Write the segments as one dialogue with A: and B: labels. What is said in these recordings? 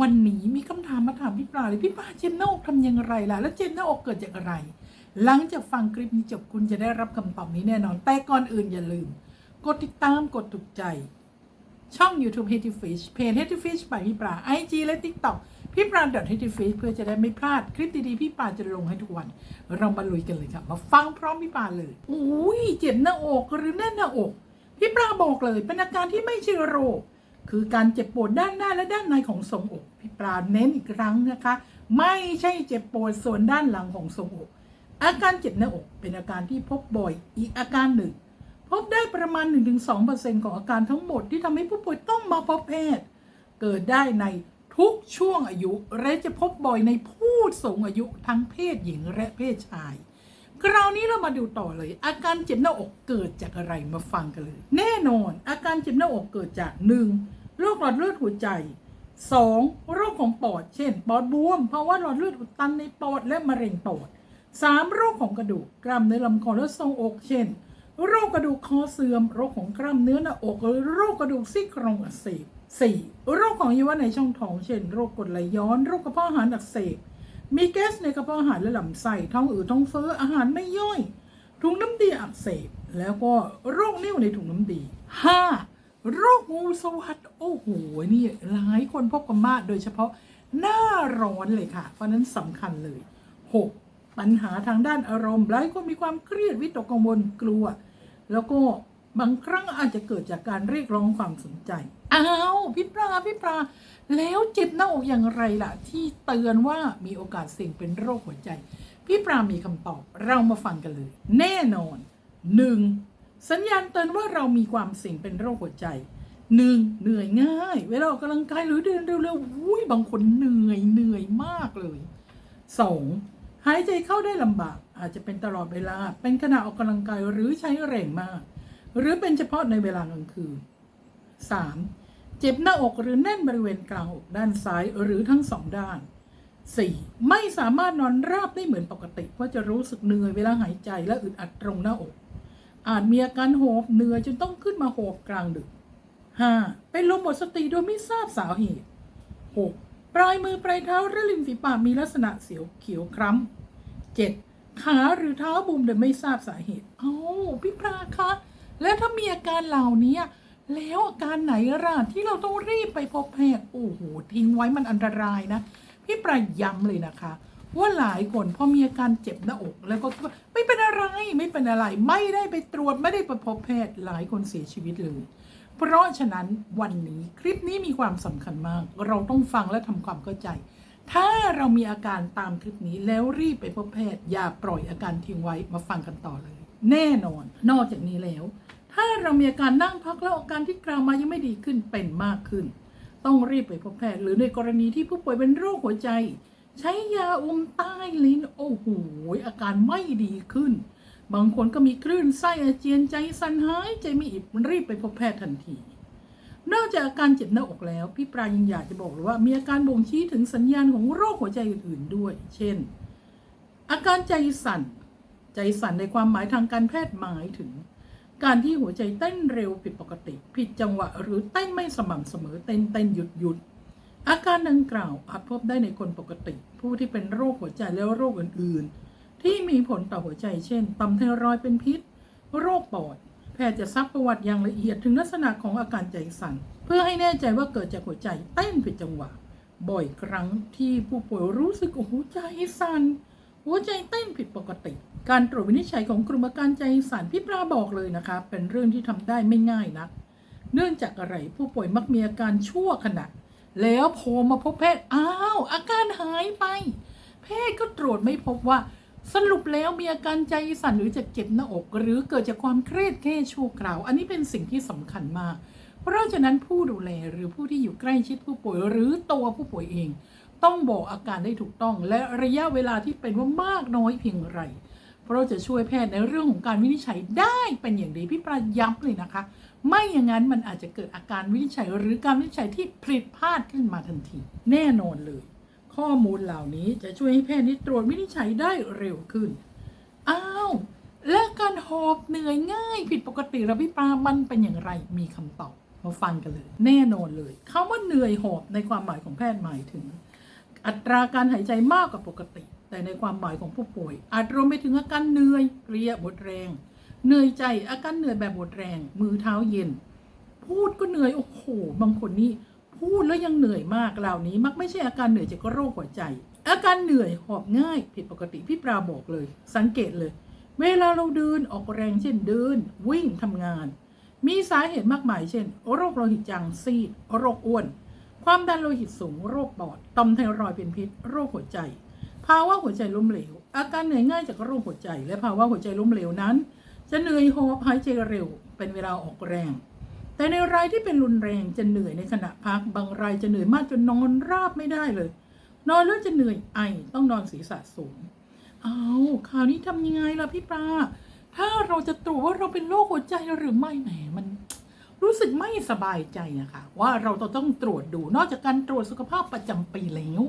A: วันนี้มีคำถามมาถามพี่ปลาเลยพี่ปลาเจ็บหน้าอกทำอย่างไรล่ะ แล้วเจ็บหน้าอกเกิดจากอะไร หลังจากฟังคลิปนี้จบคุณจะได้รับคำตอบนี้แน่นอน แต่ก่อนอื่นอย่าลืม กดติดตามกดถูกใจ ช่อง YouTube h e a t y Fish เพจ h e a t y Fish by พี่ปลา IG และ TikTok พี่ปลา h e a t y Fish เพื่อจะได้ไม่พลาดคลิปดีๆพี่ปลาจะลงให้ทุกวัน เรามาลุยกันเลยครับมาฟังพร้อมพี่ปลาเลยอุ้ยเจ็บหน้าอกหรือแน่นหน้าอก พี่ปลาบอกเลยเป็นอาการที่ไม่ใช่โรค คือการเจ็บปวดด้านหน้าและด้านในของทรงอกพี่ปลาเน้นอีกครั้งนะคะ ไม่ใช่เจ็บปวดส่วนด้านหลังของทรงอก อาการเจ็บหน้าอกเป็นอาการที่พบบ่อยอีกอาการหนึ่ง พบได้ประมาณ 1-2%ของอาการทั้งหมดที่ทำให้ผู้ป่วยต้องมาพบแพทย์ เกิดได้ในทุกช่วงอายุและจะพบบ่อยในผู้สูงอายุทั้งเพศหญิงและเพศชาย คราวนี้เรามาดูต่อเลย อาการเจ็บหน้าอกเกิดจากอะไรมาฟังกันเลย แน่นอนอาการเจ็บหน้าอกเกิดจาก 1. โรคหลอดเลือดหัวใจ 2. โรคของปอด เช่น ปอดบวมภาะวะหลอดเลือดอุดตันในปอดและมะเร็งปอด 3. โรคของกระดูกกล้ามเนื้อลำคอและทรงอก เช่น โรคกระดูกคอเสื่อม โรคของกล้ามเนื้อหน้าอกหรือโรคกระดูกซี่โครงอักเสบ 4. โรคของอวัยวะในช่องท้อง เช่น โรคกรดไหลย้อน โรคกระเพาะอาหารอักเสบ มีแก๊สในกระเพาะอาหารและลำไส้ท้องอืดท้องเฟ้ออาหารไม่ย่อยถุงน้ำดีอักเสบ แล้วก็โรคนิ่วในถุงน้ำดี 5. โรคงูสวัสด โอ้โหนี่หลายคนพบกันมากโดยเฉพาะหน้าร้อนเลยค่ะ เพราะนั้นสำคัญเลย 6. ปัญหาทางด้านอารมณ์หลายคนมีความเครียดวิตกกังวลกลัว แล้วก็บางครั้งอาจจะเกิดจากการเรียกร้องความสนใจ อ้าวพี่ปลาพี่ปลา แล้วเจ็บหน้าอกอย่างไรล่ะ ที่เตือนว่ามีโอกาสเสี่ยงเป็นโรคหัวใจ พี่ปลามีคำตอบ เรามาฟังกันเลย แน่นอน 1. สัญญาณเตือนว่าเรามีความเสี่ยงเป็นโรคหัวใจ 1. เหนื่อยง่าย เวลาออกกำลังกายหรือเดินเร็วๆอุ้ยบางคนเหนื่อยเหนื่อยมากเลย 2. หายใจเข้าได้ลำบาก อาจจะเป็นตลอดเวลา เป็นขณะออกกำลังกายหรือใช้แรงมาก หรือเป็นเฉพาะในเวลากลางคืน 3. เจ็บหน้าอกหรือแน่นบริเวณกลางอกด้านซ้ายหรือทั้งสองด้าน 4. ไม่สามารถนอนราบได้เหมือนปกติเพราะจะรู้สึกเหนื่อยเวลาหายใจและอึดอัดตรงหน้าอก อาจมีอาการโหบเหนื่อยจนต้องขึ้นมาโหบกลางดึก 5. เป็นลมหมดสติโดยไม่ทราบสาเหตุ 6. ปลายมือปลายเท้าและริมฝีปากมีลักษณะเสียวเขียวคล้ำ 7. ขาหรือเท้าบุมโดยไม่ทราบสาเหตุ เอ้าพี่ปลาคะ แล้วถ้ามีอาการเหล่านี้แล้วอาการไหนล่ะที่เราต้องรีบไปพบแพทย์โอ้โหทิ้งไว้มันอันตรายนะ พี่ปลาย้ำเลยนะคะ ว่าหลายคนพอมีอาการเจ็บหน้าอกแล้วก็คิดว่าไม่เป็นอะไรไม่เป็นอะไร ไม่ได้ไปตรวจไม่ได้ไปพบแพทย์หลายคนเสียชีวิตเลย เพราะฉะนั้นวันนี้คลิปนี้มีความสำคัญมาก เราต้องฟังและทำความเข้าใจ ถ้าเรามีอาการตามคลิปนี้แล้วรีบไปพบแพทย์ อย่าปล่อยอาการทิ้งไว้มาฟังกันต่อเลย แน่นอน นอกจากนี้แล้ว ถ้าเรามีอาการนั่งพักแล้วอาการที่กล่าวมายังไม่ดีขึ้นเป็นมากขึ้น ต้องรีบไปพบแพทย์หรือในกรณีที่ผู้ป่วยเป็นโรคหัวใจ ใช้ยาอมใต้ลิ้นโอ้โหอาการไม่ดีขึ้น บางคนก็มีคลื่นไส้อาเจียนใจสั่นหายใจไม่อิ่มรีบไปพบแพทย์ทันที นอกจากอาการเจ็บหน้าอกแล้ว พี่ปรายังอยากจะบอกเลยว่า มีอาการบ่งชี้ถึงสัญญาณของโรคหัวใจอื่นๆด้วย เช่น อาการใจสั่น ใจสั่นในความหมายทางการแพทย์หมายถึง การที่หัวใจเต้นเร็วผิดปกติ ผิดจังหวะ หรือเต้นไม่สม่ำเสมอเต้นเต้นหยุดหยุดอาการดังกล่าวอาจพบได้ในคนปกติ ผู้ที่เป็นโรคหัวใจและโรคอื่นๆ ที่มีผลต่อหัวใจเช่นต่อมไทรอยเป็นพิษ โรคปอด แพทย์จะซักประวัติอย่างละเอียดถึงลักษณะของอาการใจสั่น เพื่อให้แน่ใจว่าเกิดจากหัวใจเต้นผิดจังหวะ บ่อยครั้งที่ผู้ป่วยรู้สึกโอ้โหใจสั่นหัวใจเต้นผิดปกติ การตรวจวินิจฉัยของกลุ่มอาการใจสั่นพี่ปลาบอกเลยนะคะ เป็นเรื่องที่ทำได้ไม่ง่ายนัก เนื่องจากอะไรผู้ป่วยมักมีอาการชั่วขณะ แล้วพอมาพบแพทย์อ้าวอาการหายไป แพทย์ก็ตรวจไม่พบว่า สรุปแล้วมีอาการใจสั่นหรือจะเจ็บหน้าอก หรือเกิดจากความเครียดแค่ชั่วคราว อันนี้เป็นสิ่งที่สำคัญมาก เพราะฉะนั้นผู้ดูแลหรือผู้ที่อยู่ใกล้ชิดผู้ป่วย หรือตัวผู้ป่วยเอง ต้องบอกอาการได้ถูกต้อง และระยะเวลาที่เป็นว่ามากน้อยเพียงไร เพราะจะช่วยแพทย์ในเรื่องของการวินิจฉัยได้เป็นอย่างดีพี่ปราย้ำเลยนะคะ ไม่อย่างนั้นมันอาจจะเกิดอาการวินิจฉัย หรือการวินิจฉัยที่ผิดพลาดขึ้นมาทันที แน่นอนเลย ข้อมูลเหล่านี้จะช่วยให้แพทย์นี้ตรวจวินิจฉัยได้เร็วขึ้น อ้าว และการหอบเหนื่อยง่าย ผิดปกติระพี่ปามันเป็นอย่างไรมีคำตอบมาฟังกันเลย แน่นอนเลยคำว่าเหนื่อยหอบในความหมายของแพทย์หมายถึง อัตราการหายใจมากกว่าปกติ แต่ในความหมายของผู้ป่วย อาจรวมไปถึงอาการเหนื่อยเพลียหมดแรง เหนื่อยใจอาการเหนื่อยแบบหมดแรง มือเท้าเย็น พูดก็เหนื่อยโอ้โหบางคนนี่ พูดแล้วยังเหนื่อยมากเหล่านี้ มักไม่ใช่อาการเหนื่อยจากโรคหัวใจ อาการเหนื่อยหอบง่าย ผิดปกติพี่ปราบอกเลย สังเกตเลย เวลาเราเดินออกแรงเช่นเดิน วิ่งทำงาน มีสาเหตุมากมายเช่น โรคโลหิตจางซีด โรคอ้วน ความดันโลหิตสูง โรคปอดต่อมไทรอยด์เป็นพิษ โรคหัวใจ ภาวะหัวใจล้มเหลว อาการเหนื่อยง่ายจากโรคหัวใจ และภาวะหัวใจล้มเหลวนั้น จะเหนื่อยหอบหายใจเร็ว เป็นเวลาออกแรง แต่ในรายที่เป็นรุนแรงจะเหนื่อยในขณะพัก บางรายจะเหนื่อยมากจนนอนราบไม่ได้เลย นอนแล้วจะเหนื่อยไอต้องนอนศีรษะสูง เอาคราวนี้ทำยังไงล่ะพี่ปลาถ้าเราจะตรวจว่าเราเป็นโรคหัวใจหรือไม่แหมมันรู้สึกไม่สบายใจอะค่ะ ว่าเราต้องตรวจดูนอกจากการตรวจสุขภาพประจำปีแล้ว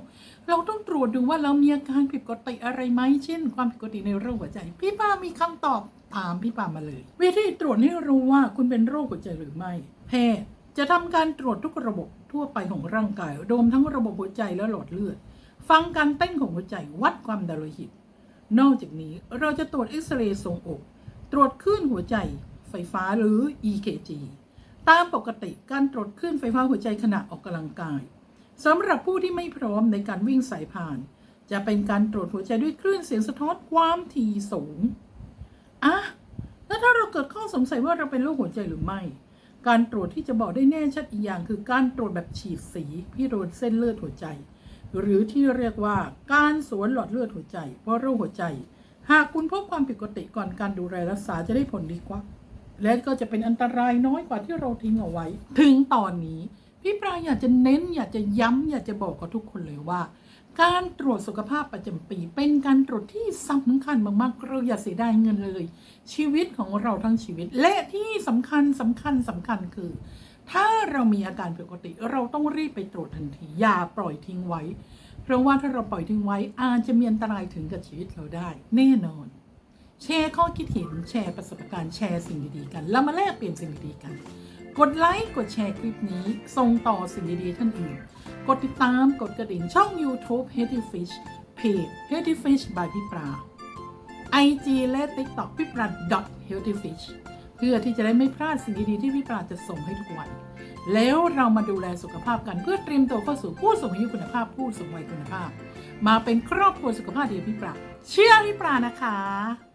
A: เราต้องตรวจดูว่าเรามีอาการผิดปกติอะไรไหมเช่น ความผิดปกติในเรื่องหัวใจ พี่ปามีคำตอบ ถามพี่ปามาเลย วิธีตรวจให้รู้ว่าคุณเป็นโรคหัวใจหรือไม่ แพทย์จะทำการตรวจทุกระบบทั่วไปของร่างกายรวมทั้งระบบหัวใจและหลอดเลือด ฟังการเต้นของหัวใจวัดความดันโลหิต นอกจากนี้เราจะตรวจเอ็กซเรย์ทรงอก ตรวจคลื่นหัวใจ ไฟฟ้าหรือ EKG ตามปกติการตรวจคลื่นไฟฟ้าหัวใจขณะออกกำลังกายสำหรับผู้ที่ไม่พร้อมในการวิ่งสายพาน จะเป็นการตรวจหัวใจด้วยคลื่นเสียงสะท้อนความถี่สูง อะแล้วถ้าเราเกิดข้อสงสัยว่าเราเป็นโรคหัวใจหรือไม่ การตรวจที่จะบอกได้แน่ชัดอีกอย่าง คือการตรวจแบบฉีดสีพิโรนเส้นเลือดหัวใจ หรือที่เรียกว่าการสวนหลอดเลือดหัวใจ เพราะโรคหัวใจ หากคุณพบความผิดปกติก่อนการดูแลรักษาจะได้ผลดีกว่า และก็จะเป็นอันตรายน้อยกว่าที่เราทิ้งเอาไว้ ถึงตอนนี้ พี่ปลาอยากจะเน้นอยากจะย้ำอยากจะบอกกับทุกคนเลยว่า การตรวจสุขภาพประจำปี เป็นการตรวจที่สำคัญมากๆเราอย่าเสียดายเงินเลย ชีวิตของเราทั้งชีวิต และที่สำคัญสำคัญสำคัญคือ ถ้าเรามีอาการผิดปกติ เราต้องรีบไปตรวจทันที อย่าปล่อยทิ้งไว้ เพราะว่าถ้าเราปล่อยทิ้งไว้อาจจะมีอันตรายถึงกับชีวิตเราได้ แน่นอน แชร์ข้อคิดเห็นแชร์ประสบการณ์แชร์สิ่งดีๆกัน แล้วมาแลกเปลี่ยนสิ่งดีๆกัน กดไลค์กดแชร์คลิปนี้ส่งต่อสิ่งดีๆท่านอื่น กดติดตามกดกระดิ่งช่อง YouTube Healthy Fish เพจ Healthy Fish by พี่ปรา IG และ TikTok พี่ปรา Healthy Fish เพื่อที่จะได้ไม่พลาดสิ่งดีๆที่พี่ปราจะส่งให้ทุกวัน แล้วเรามาดูแลสุขภาพกันเพื่อเตรียมตัวเข้าสู่ผู้สูงอายุคุณภาพผู้สูงวัยคุณภาพ มาเป็นครอบครัวสุขภาพดีพี่ปราเชื่อพี่ปรานะคะ